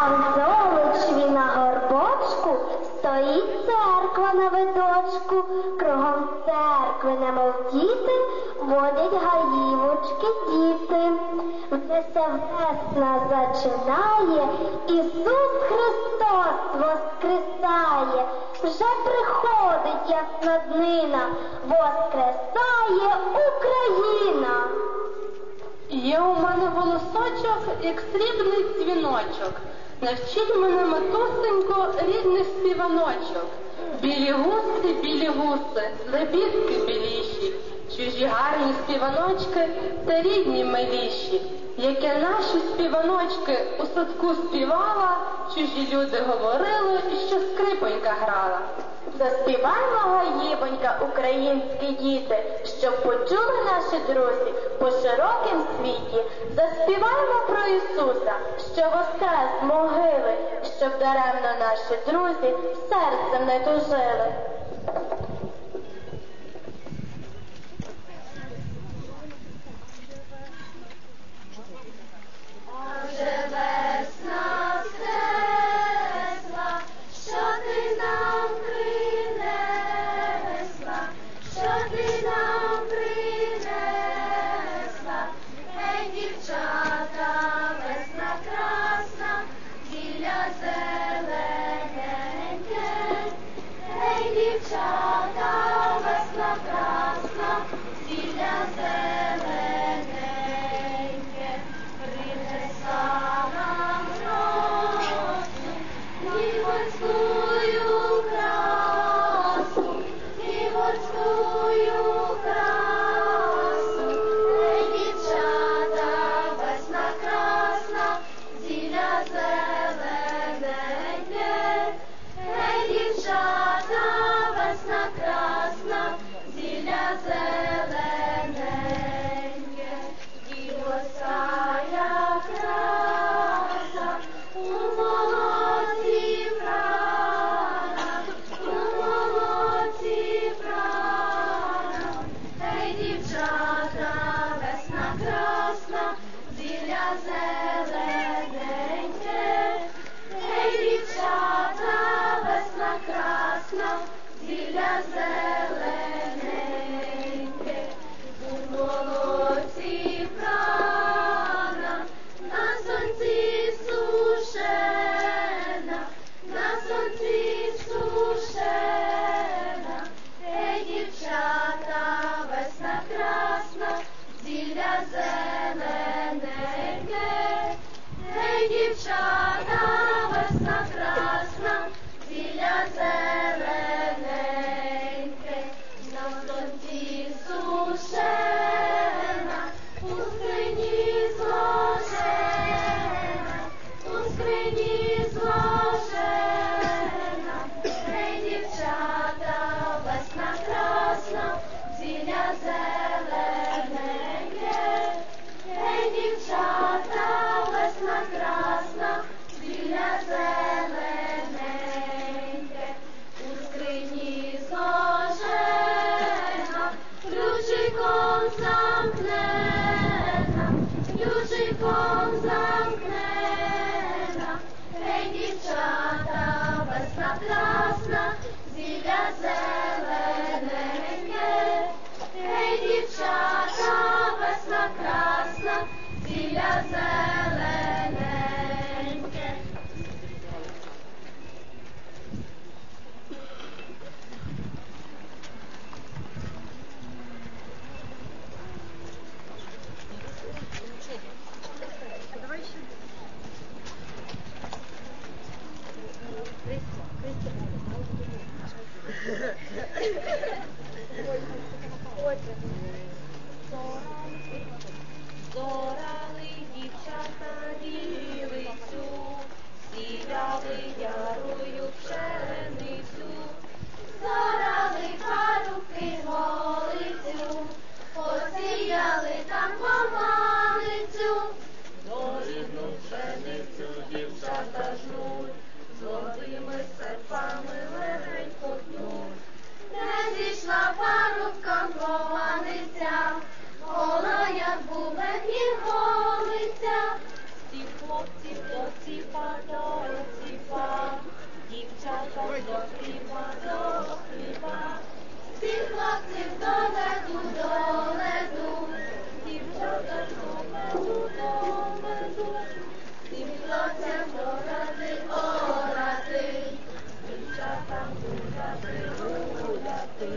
А в золочеві на горбочку стоїть церква на видочку. Кругом церкви, немов діти, водять гаївочки діти. Вже ся весна зачинає, Ісус Христос воскресає, вже приходить ясна днина, воскресає Україна. Є у мене волосочок, як срібний дзвіночок. Навчіть мене, матусенько, рідних співаночок. Білі гуси, білі гуси, лебідки біліші, чужі гарні співаночки та рідні миліші. Яке наші співаночки у садку співала, чужі люди говорили, і що скрипонька грала. Заспіваймо, гаїбонька, українські діти, щоб почули наші друзі по широким світі. Заспіваймо про Ісуса, що воскрес могили, щоб даремно наші друзі серцем не тужили.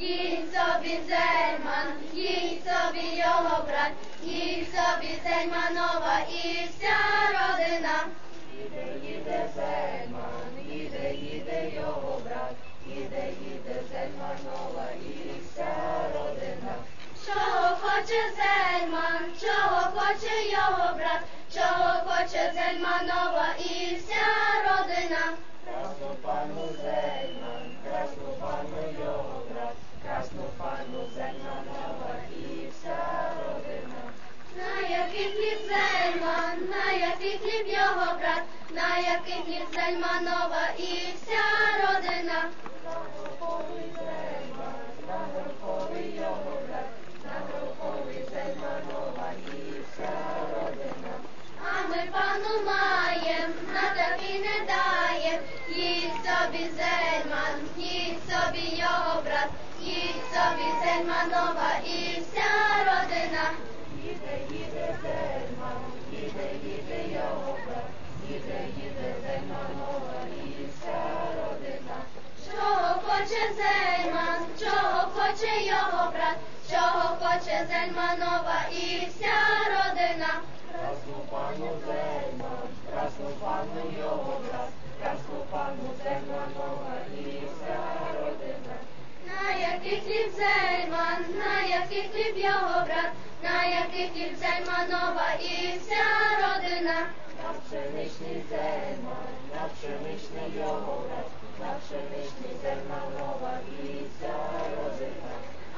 їй собі зельман, їй собі його брат, їй собі зельманова і вся родина. Іде, їде зельман, іде, їде його брат, іде, їде зельманова і вся родина. Чого хоче зельман, чого хоче його брат, чого хоче зельманова і який хліб його брат, на який хліб Зельманова і вся родина. А ми пану маєм, на такий не даєм, їдь собі Зельман, їдь собі його брат, їдь собі Зельманова і який хліб Зельман, на який хліб його брат, на який хліб Зельманова і вся родина. На пшеничний Зельман, на пшеничний його брат, на пшеничний Зельманова і вся родина.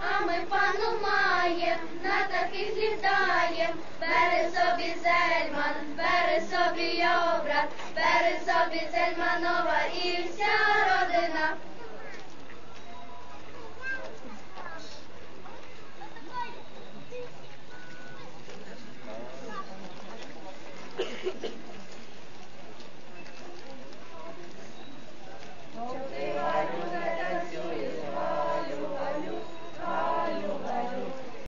А ми пану маєм, на такий хліб даєм, бери собі Зельман, бери собі його брат, бери собі Зельманова